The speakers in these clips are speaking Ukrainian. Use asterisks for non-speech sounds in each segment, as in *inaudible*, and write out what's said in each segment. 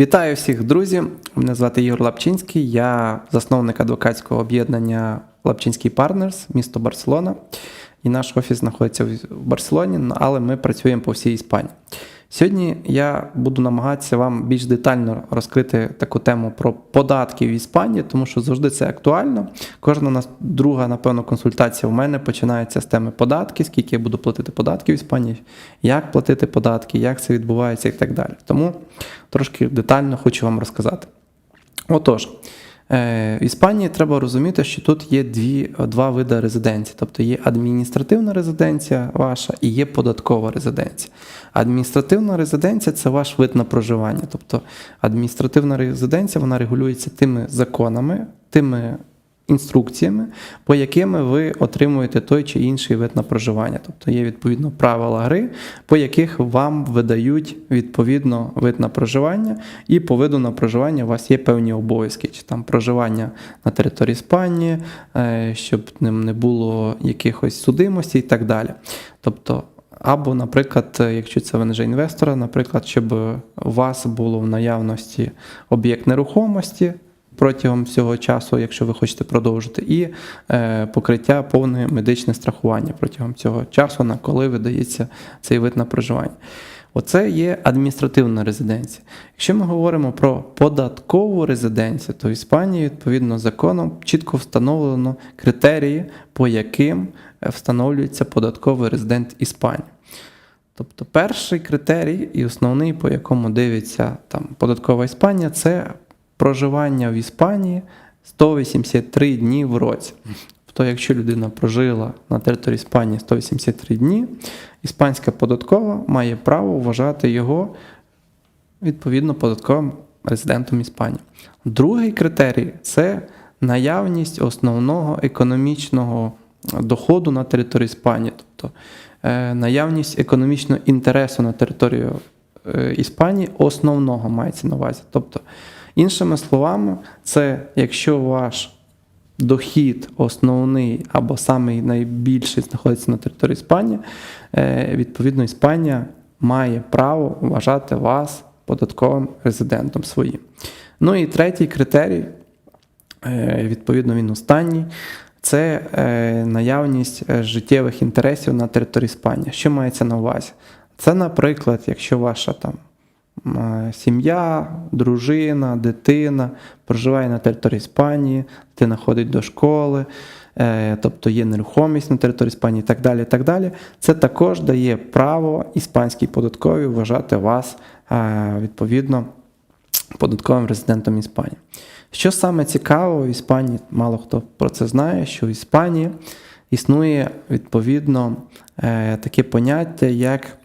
Вітаю всіх, друзі! Мене звати Ігор Лапчинський, я засновник адвокатського об'єднання Лапчинський Партнерс, місто Барселона. І наш офіс знаходиться в Барселоні, але ми працюємо по всій Іспанії. Сьогодні я буду намагатися вам більш детально розкрити таку тему про податки в Іспанії, тому що завжди це актуально. Кожна нас друга, напевно, консультація в мене починається з теми податки, скільки я буду платити податки в Іспанії, як платити податки, як це відбувається і так далі. Тому трошки детально хочу вам розказати. Отож, в Іспанії треба розуміти, що тут є дві, два види резиденції. Тобто є адміністративна резиденція ваша і є податкова резиденція. Адміністративна резиденція це ваш вид на проживання. Тобто адміністративна резиденція вона регулюється тими законами, тими інструкціями, по якими ви отримуєте той чи інший вид на проживання. Тобто є відповідно правила гри, по яких вам видають відповідно вид на проживання, і по виду на проживання у вас є певні обов'язки, чи там проживання на території Іспанії, е, щоб ним не було якихось судимостей і так далі. Тобто. Або, наприклад, якщо це ви не інвестора, наприклад, щоб у вас було в наявності об'єкт нерухомості, протягом всього часу, якщо ви хочете продовжити, і е, покриття повне медичне страхування протягом цього часу, на коли видається цей вид на проживання. Оце є адміністративна резиденція. Якщо ми говоримо про податкову резиденцію, то в Іспанії, відповідно, законом чітко встановлено критерії, по яким е, встановлюється податковий резидент Іспанії. Тобто перший критерій і основний, по якому дивиться там податкова Іспанія, це проживання в Іспанії 183 дні в році. Тобто, якщо людина прожила на території Іспанії 183 дні, іспанська податкова має право вважати його відповідно податковим резидентом Іспанії. Другий критерій це наявність основного економічного доходу на території Іспанії, тобто е, наявність економічного інтересу на територію е, Іспанії основного мається на увазі. Тобто, іншими словами, це якщо ваш дохід основний або самий найбільший знаходиться на території Іспанії, е, відповідно, Іспанія має право вважати вас податковим резидентом своїм. Ну і третій критерій, е, відповідно, він останній. Це е, наявність життєвих інтересів на території Іспанії. Що мається на увазі? Це, наприклад, якщо ваша там сім'я, дружина, дитина проживає на території Іспанії, дитина ходить до школи, е, тобто є нерухомість на території Іспанії і так далі. так далі. Це також дає право іспанській податковій вважати вас е, відповідно податковим резидентом Іспанії. Що саме цікаво в Іспанії, мало хто про це знає, що в Іспанії існує відповідно е, таке поняття, як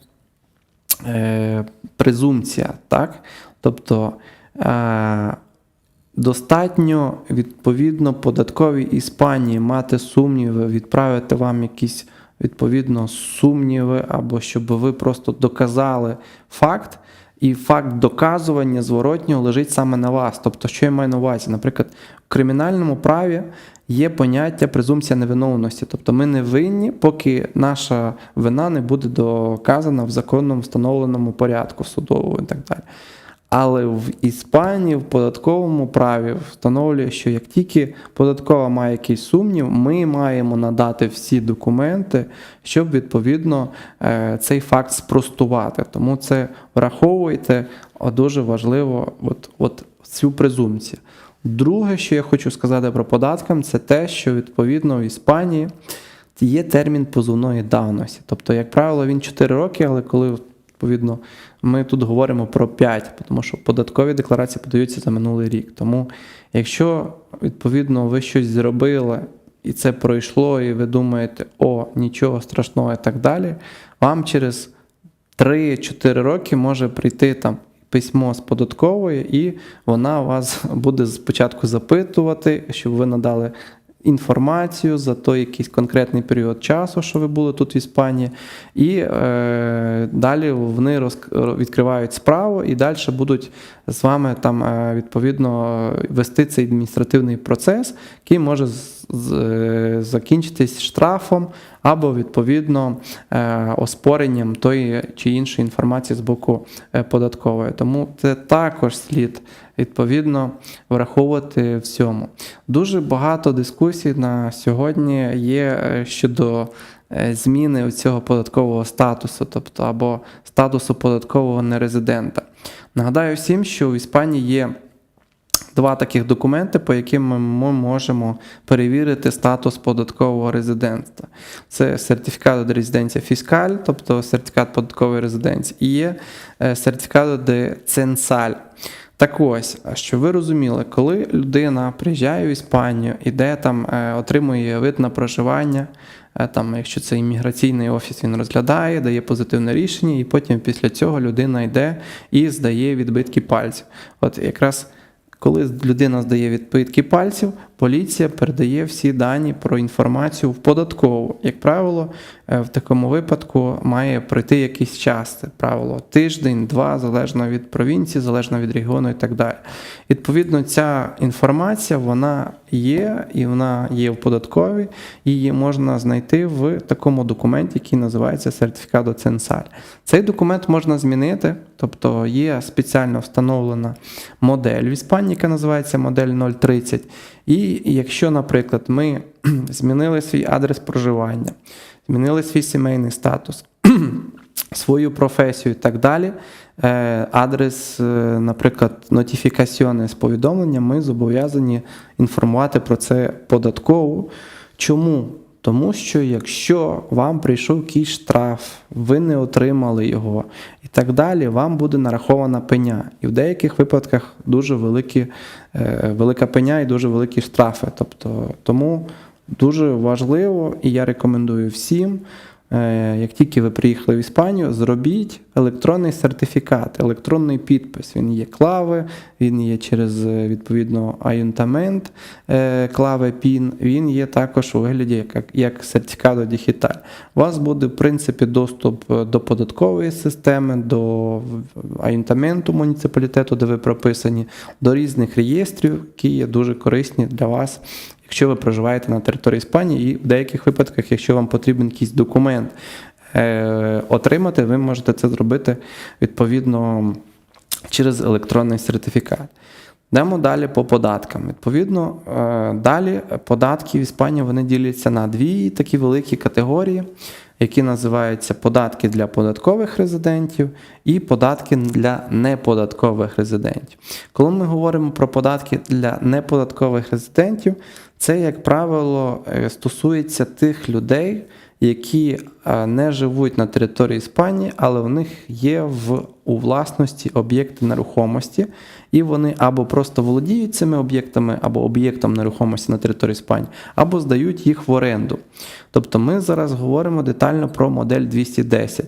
е, презумпція. Так? Тобто е, достатньо відповідно податковій Іспанії мати сумніви, відправити вам якісь відповідно сумніви, або щоб ви просто доказали факт. І факт доказування зворотнього лежить саме на вас. Тобто, що я маю на увазі? Наприклад, в кримінальному праві є поняття презумпція невиновності. Тобто ми не винні, поки наша вина не буде доказана в законному встановленому порядку судовому і так далі. Але в Іспанії в податковому праві встановлює, що як тільки податкова має якийсь сумнів, ми маємо надати всі документи, щоб відповідно е, цей факт спростувати. Тому це враховуйте дуже важливо от, от цю презумпцію. Друге, що я хочу сказати про податкам, це те, що відповідно в Іспанії є термін позовної давності. Тобто, як правило, він 4 роки, але коли відповідно ми тут говоримо про 5, тому що податкові декларації подаються за минулий рік. Тому, якщо відповідно ви щось зробили і це пройшло, і ви думаєте, о, нічого страшного і так далі, вам через 3-4 роки може прийти там. Письмо з податкової, і вона вас буде спочатку запитувати, щоб ви надали інформацію за той якийсь конкретний період часу, що ви були тут в Іспанії, і е, далі вони розк- відкривають справу і далі будуть з вами там е, відповідно вести цей адміністративний процес, який може закінчитись штрафом або відповідно е, оспоренням тої чи іншої інформації з боку е, податкової. Тому це також слід відповідно враховувати в цьому. Дуже багато дискусій на сьогодні є е, щодо зміни цього податкового статусу, тобто або статусу податкового нерезидента. Нагадаю всім, що в Іспанії є два таких документи, по яким ми можемо перевірити статус податкового резидентства. Це сертифікат де резиденція фіскаль, тобто сертифікат податкової резиденції, і є е, сертифікат де ценсаль. Так ось, що ви розуміли, коли людина приїжджає в Іспанію, іде там, е, отримує вид на проживання, е, там, якщо це імміграційний офіс, він розглядає, дає позитивне рішення, і потім після цього людина йде і здає відбитки пальців. От якраз коли людина здає відпитки пальців, поліція передає всі дані про інформацію в податкову. Як правило, е, в такому випадку має пройти якийсь час. Це правило тиждень, два, залежно від провінції, залежно від регіону і так далі. Відповідно, ця інформація вона є, і вона є в податковій, її можна знайти в такому документі, який називається сертифікат Ценсаль. Цей документ можна змінити, тобто є спеціально встановлена модель в Іспанії, яка називається модель 030. І якщо, наприклад, ми *clears throat* змінили свій адрес проживання, змінили свій сімейний статус, *clears throat* свою професію і так далі, е, адрес, е, наприклад, нотифікаційне з повідомлення, ми зобов'язані інформувати про це податково. Чому? Тому що якщо вам прийшов якийсь штраф, ви не отримали його і так далі, вам буде нарахована пеня. І в деяких випадках дуже великі, е, велика пеня і дуже великі штрафи. Тобто, тому дуже важливо, і я рекомендую всім, як тільки ви приїхали в Іспанію, зробіть електронний сертифікат, електронний підпис. Він є клави, він є через е, відповідно аюнтамент е, клави PIN, він є також у вигляді як, як сертифікат дігіталь. У вас буде, в принципі, доступ е, до податкової системи, до аюнтаменту муніципалітету, де ви прописані, до різних реєстрів, які є дуже корисні для вас якщо ви проживаєте на території Іспанії, і в деяких випадках, якщо вам потрібен якийсь документ е, отримати, ви можете це зробити відповідно через електронний сертифікат. Йдемо далі по податкам. Відповідно, е, далі податки в Іспанії вони діляться на дві такі великі категорії, які називаються податки для податкових резидентів і податки для неподаткових резидентів. Коли ми говоримо про податки для неподаткових резидентів, це, як правило, е, стосується тих людей, які е, не живуть на території Іспанії, але в них є в у власності об'єкти нерухомості, і вони або просто володіють цими об'єктами, або об'єктом нерухомості на території Іспанії, або здають їх в оренду. Тобто ми зараз говоримо детально про модель 210.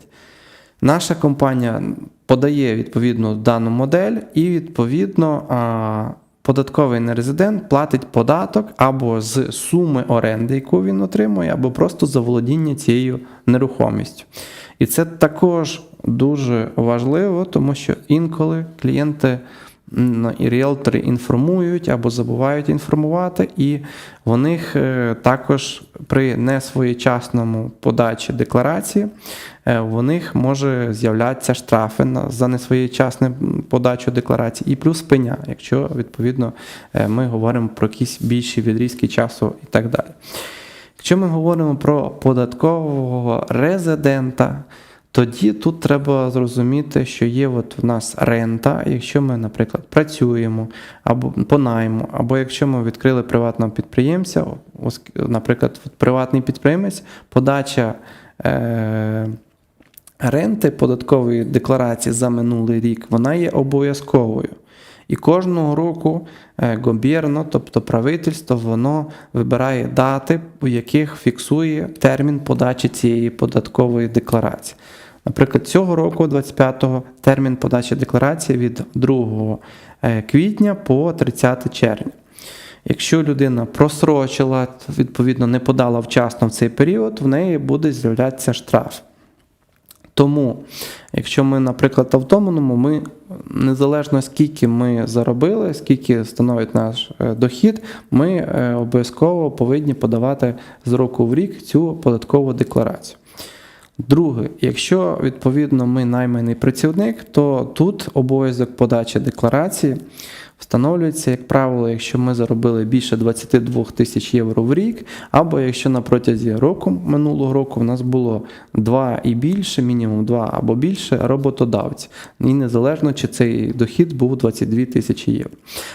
Наша компанія подає відповідно дану модель, і відповідно податковий нерезидент платить податок або з суми оренди, яку він отримує, або просто за володіння цією нерухомістю. І це також дуже важливо, тому що інколи клієнти і ріелтори інформують або забувають інформувати, і в них е, також при несвоєчасному подачі декларації е, в них може з'являтися штрафи за несвоєчасну подачу декларації і плюс пеня, якщо відповідно е, ми говоримо про якісь більші відрізки часу і так далі. Якщо ми говоримо про податкового резидента, тоді тут треба зрозуміти, що є от в нас рента, якщо ми, наприклад, працюємо або по найму, або якщо ми відкрили приватного підприємця, наприклад, приватний підприємець, подача е- ренти податкової декларації за минулий рік, вона є обов'язковою. І кожного року е, гобєрно, тобто правительство, воно вибирає дати, у яких фіксує термін подачі цієї податкової декларації. Наприклад, цього року, 25-го, термін подачі декларації від 2 е, квітня по 30 червня. Якщо людина просрочила, відповідно не подала вчасно в цей період, в неї буде з'являтися штраф. Тому, якщо ми, наприклад, автономному, ми незалежно скільки ми заробили, скільки становить наш е, дохід, ми е, обов'язково повинні подавати з року в рік цю податкову декларацію. Друге, якщо відповідно ми найманий працівник, то тут обов'язок подачі декларації встановлюється, як правило, якщо ми заробили більше 22 тисяч євро в рік, або якщо на протязі року минулого року в нас було 2 і більше, мінімум 2 або більше роботодавців. І незалежно, чи цей дохід був 22 тисячі євро.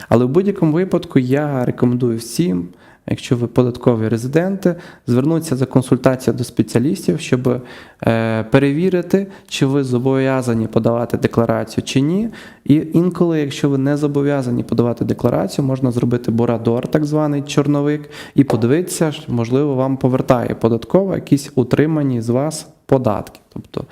Але в будь-якому випадку я рекомендую всім якщо ви податкові резиденти, звернутися за консультацією до спеціалістів, щоб е, перевірити, чи ви зобов'язані подавати декларацію чи ні. І інколи, якщо ви не зобов'язані подавати декларацію, можна зробити борадор, так званий чорновик, і подивитися, можливо, вам повертає податково якісь утримані з вас податки. Тобто,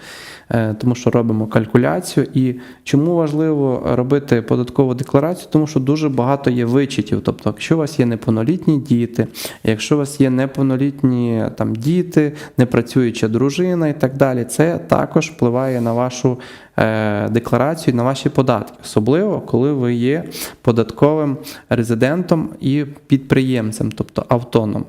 е, тому що робимо калькуляцію. І чому важливо робити податкову декларацію? Тому що дуже багато є вичитів. Тобто, якщо у вас є неповнолітні діти, якщо у вас є неповнолітні там діти, непрацююча дружина і так далі, це також впливає на вашу е, декларацію, на ваші податки, особливо коли ви є податковим резидентом і підприємцем, тобто автоном.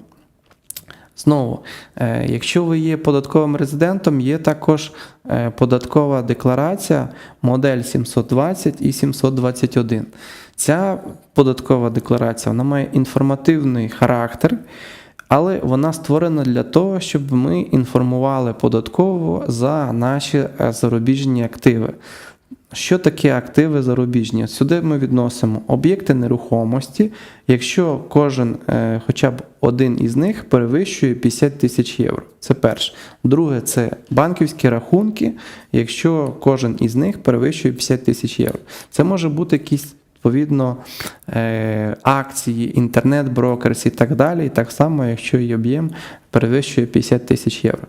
Знову, е, якщо ви є податковим резидентом, є також е, податкова декларація модель 720 і 721. Ця податкова декларація вона має інформативний характер, але вона створена для того, щоб ми інформували податково за наші е, зарубіжні активи. Що таке активи зарубіжні? Сюди ми відносимо об'єкти нерухомості, якщо кожен, е, хоча б один із них перевищує 50 тисяч євро. Це перше. Друге, це банківські рахунки, якщо кожен із них перевищує 50 тисяч євро. Це може бути якісь. Відповідно, е, акції, інтернет-брокерс і так далі, і так само, якщо її об'єм перевищує 50 тисяч євро.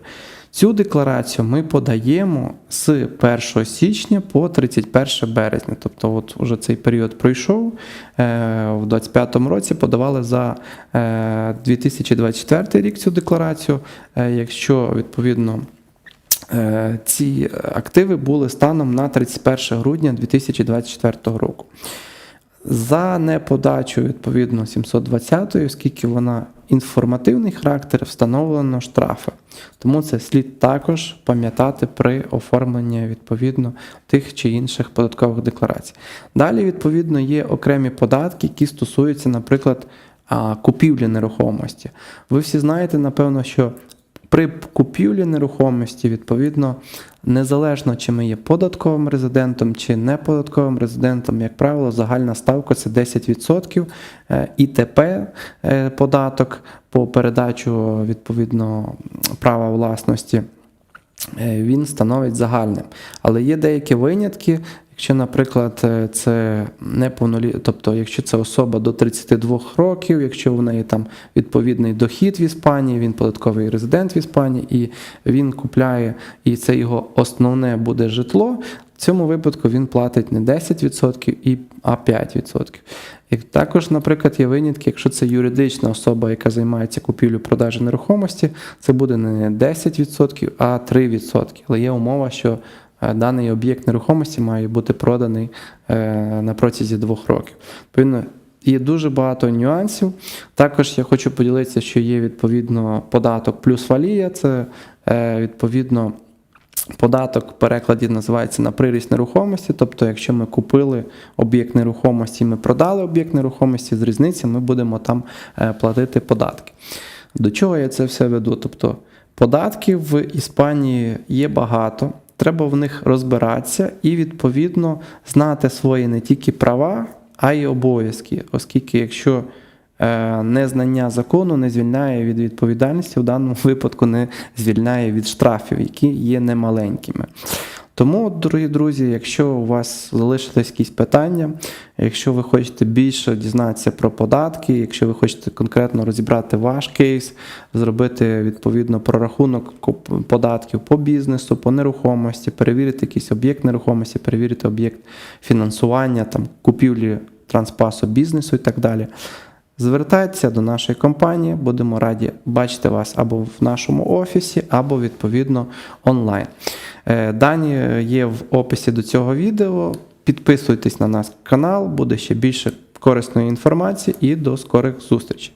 Цю декларацію ми подаємо з 1 січня по 31 березня. Тобто, от уже цей період пройшов. Е, В 2025 році подавали за е, 2024 рік цю декларацію. Е, Якщо відповідно. е, Ці активи були станом на 31 грудня 2024 року. За неподачу, відповідно, 720, оскільки вона інформативний характер, встановлено штрафи. Тому це слід також пам'ятати при оформленні відповідно тих чи інших податкових декларацій. Далі, відповідно, є окремі податки, які стосуються, наприклад, купівлі нерухомості. Ви всі знаєте, напевно, що при купівлі нерухомості, відповідно, незалежно чи ми є податковим резидентом чи не податковим резидентом, як правило, загальна ставка це 10% е, ІТП е, податок по передачу відповідно права власності. е, Він становить загальним. Але є деякі винятки, якщо, наприклад, е, це неповнолі... тобто, якщо це особа до 32 років, якщо в неї там відповідний дохід в Іспанії, він податковий резидент в Іспанії, і він купляє, і це його основне буде житло. В цьому випадку він платить не 10%, і- а 5%. І також, наприклад, є винятки, якщо це юридична особа, яка займається купівлю продажу нерухомості, це буде не 10%, а 3%. Але є умова, що даний об'єкт нерухомості має бути проданий е, на протязі двох років. Відповідно, Є дуже багато нюансів. Також я хочу поділитися, що є відповідно податок плюс валія, це е, відповідно. Податок в перекладі називається на приріст нерухомості. Тобто, якщо ми купили об'єкт нерухомості, ми продали об'єкт нерухомості з різниці, ми будемо там е, платити податки. До чого я це все веду? Тобто, податків в Іспанії є багато, треба в них розбиратися і, відповідно, знати свої не тільки права, а й обов'язки, оскільки якщо е, незнання закону не звільняє від відповідальності, в даному випадку не звільняє від штрафів, які є немаленькими. Тому, дорогі друзі, якщо у вас залишились якісь питання, якщо ви хочете більше дізнатися про податки, якщо ви хочете конкретно розібрати ваш кейс, зробити відповідно прорахунок податків по бізнесу, по нерухомості, перевірити якийсь об'єкт нерухомості, перевірити об'єкт фінансування, там, купівлі транспасу бізнесу і так далі. Звертайтеся до нашої компанії, будемо раді бачити вас або в нашому офісі, або відповідно онлайн. Е, Дані є в описі до цього відео. Підписуйтесь на наш канал, буде ще більше корисної інформації і до скорих зустрічей.